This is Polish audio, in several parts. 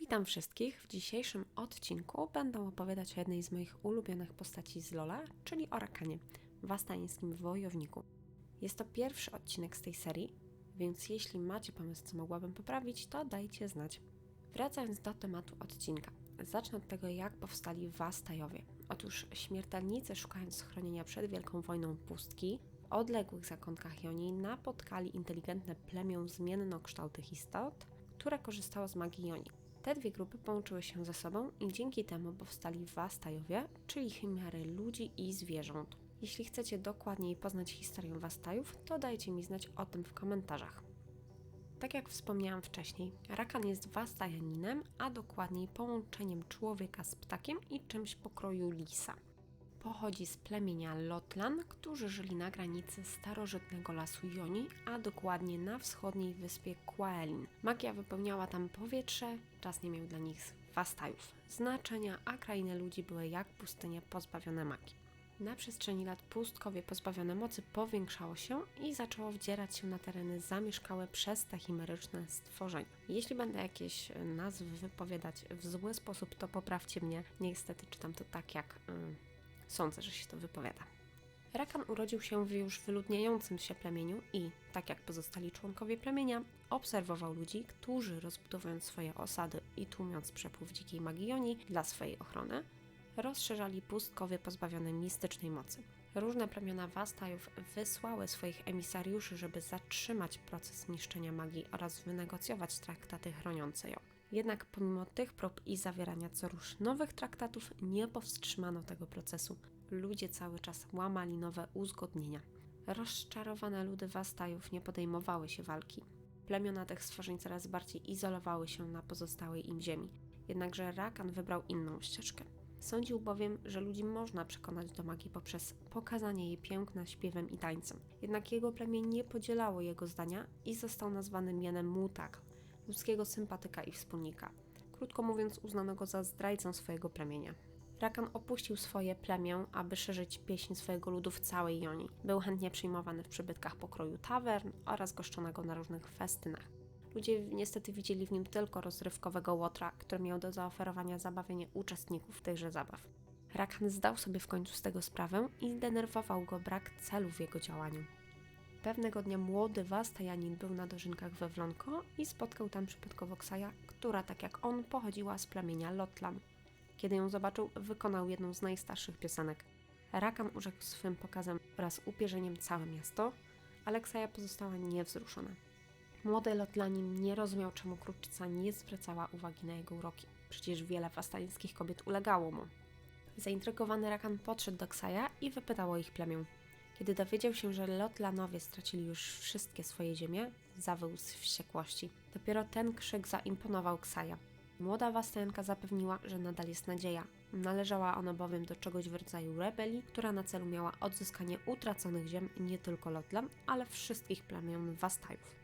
Witam wszystkich. W dzisiejszym odcinku będę opowiadać o jednej z moich ulubionych postaci z Lola, czyli o Rakanie, wastańskim wojowniku. Jest to pierwszy odcinek z tej serii, więc jeśli macie pomysł, co mogłabym poprawić, to dajcie znać. Wracając do tematu odcinka, zacznę od tego, jak powstali Wastajowie. Otóż śmiertelnicy, szukając schronienia przed Wielką Wojną Pustki, odległych zakątkach Jonii napotkali inteligentne plemię zmiennokształtych istot, które korzystało z magii Jonii. Te dwie grupy połączyły się ze sobą i dzięki temu powstali Wastajowie, czyli chimery ludzi i zwierząt. Jeśli chcecie dokładniej poznać historię Wastajów, to dajcie mi znać o tym w komentarzach. Tak jak wspomniałam wcześniej, Rakan jest Wastajaninem, a dokładniej połączeniem człowieka z ptakiem i czymś pokroju lisa. Pochodzi z plemienia Lotlan, którzy żyli na granicy starożytnego lasu Joni, a dokładnie na wschodniej wyspie Quaelin. Magia wypełniała tam powietrze, czas nie miał dla nich wastajów znaczenia, a krainy ludzi były jak pustynie pozbawione magii. Na przestrzeni lat pustkowie pozbawione mocy powiększało się i zaczęło wdzierać się na tereny zamieszkałe przez te chimeryczne stworzenia. Jeśli będę jakieś e, nazwy wypowiadać w zły sposób, to poprawcie mnie. Niestety czytam to tak, jak mm, sądzę, że się to wypowiada. Rakan urodził się w już wyludniającym się plemieniu i, tak jak pozostali członkowie plemienia, obserwował ludzi, którzy rozbudowując swoje osady i tłumiąc przepływ dzikiej magionii dla swojej ochrony, rozszerzali pustkowie pozbawione mistycznej mocy. Różne plemiona Wastajów wysłały swoich emisariuszy, żeby zatrzymać proces niszczenia magii oraz wynegocjować traktaty chroniące ją. Jednak pomimo tych prób i zawierania co rusz nowych traktatów, nie powstrzymano tego procesu. Ludzie cały czas łamali nowe uzgodnienia. Rozczarowane ludy Wastajów nie podejmowały się walki. Plemiona tych stworzeń coraz bardziej izolowały się na pozostałej im ziemi. Jednakże Rakan wybrał inną ścieżkę. Sądził bowiem, że ludzi można przekonać do magii poprzez pokazanie jej piękna śpiewem i tańcem. Jednak jego plemię nie podzielało jego zdania i został nazwany mianem Mutak, ludzkiego sympatyka i wspólnika. Krótko mówiąc, uznano go za zdrajcę swojego plemienia. Rakan opuścił swoje plemię, aby szerzyć pieśń swojego ludu w całej Jonii. Był chętnie przyjmowany w przybytkach pokroju tawern oraz goszczonego na różnych festynach. Ludzie niestety widzieli w nim tylko rozrywkowego łotra, który miał do zaoferowania zabawienie uczestników tychże zabaw. Rakan zdał sobie w końcu z tego sprawę i zdenerwował go brak celu w jego działaniu. Pewnego dnia młody Wastajanin był na dożynkach we Wlonko i spotkał tam przypadkowo Ksaja, która tak jak on pochodziła z plemienia Lotlan. Kiedy ją zobaczył, wykonał jedną z najstarszych piosenek. Rakan urzekł swym pokazem wraz upierzeniem całe miasto, ale Ksaja pozostała niewzruszona. Młody Lotlanin nie rozumiał, czemu kruczca nie zwracała uwagi na jego uroki. Przecież wiele wastańskich kobiet ulegało mu. Zaintrygowany Rakan podszedł do Ksaja i wypytał o ich plemię. Kiedy dowiedział się, że Lotlanowie stracili już wszystkie swoje ziemie, zawył z wściekłości. Dopiero ten krzyk zaimponował Ksaja. Młoda Wastajanka zapewniła, że nadal jest nadzieja. Należała ona bowiem do czegoś w rodzaju rebelii, która na celu miała odzyskanie utraconych ziem nie tylko Lotlan, ale wszystkich plemion Wastajów.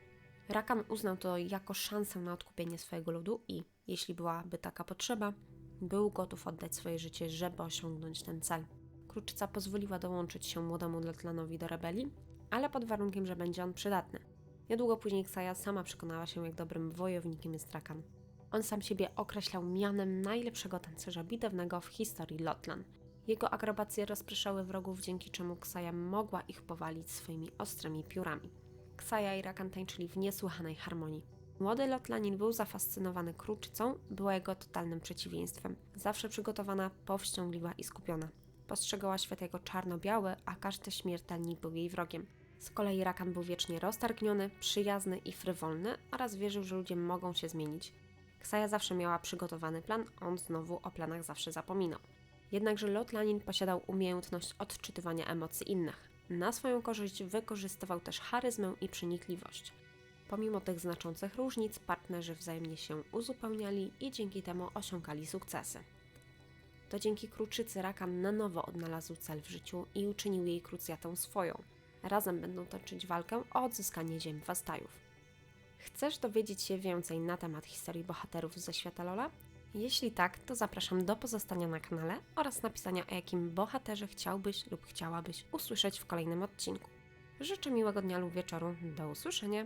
Rakan uznał to jako szansę na odkupienie swojego ludu i, jeśli byłaby taka potrzeba, był gotów oddać swoje życie, żeby osiągnąć ten cel. Kruczyca pozwoliła dołączyć się młodemu Lotlanowi do rebelii, ale pod warunkiem, że będzie on przydatny. Niedługo później Ksaja sama przekonała się, jak dobrym wojownikiem jest Rakan. On sam siebie określał mianem najlepszego tancerza bitewnego w historii Lotlan. Jego akrobacje rozpraszały wrogów, dzięki czemu Ksaja mogła ich powalić swoimi ostrymi piórami. Ksaja i Rakan tańczyli w niesłychanej harmonii. Młody Lotlanin był zafascynowany kruczycą, była jego totalnym przeciwieństwem. Zawsze przygotowana, powściągliwa i skupiona. Postrzegała świat jako czarno-biały, a każdy śmiertelnik był jej wrogiem. Z kolei Rakan był wiecznie roztargniony, przyjazny i frywolny oraz wierzył, że ludzie mogą się zmienić. Ksaja zawsze miała przygotowany plan, on znowu o planach zawsze zapominał. Jednakże Lotlanin posiadał umiejętność odczytywania emocji innych. Na swoją korzyść wykorzystywał też charyzmę i przenikliwość. Pomimo tych znaczących różnic, partnerzy wzajemnie się uzupełniali i dzięki temu osiągali sukcesy. To dzięki kruczycy Rakan na nowo odnalazł cel w życiu i uczynił jej krucjatą swoją. Razem będą toczyć walkę o odzyskanie ziem Wastajów. Chcesz dowiedzieć się więcej na temat historii bohaterów ze świata Lola? Jeśli tak, to zapraszam do pozostania na kanale oraz napisania o jakim bohaterze chciałbyś lub chciałabyś usłyszeć w kolejnym odcinku. Życzę miłego dnia lub wieczoru. Do usłyszenia!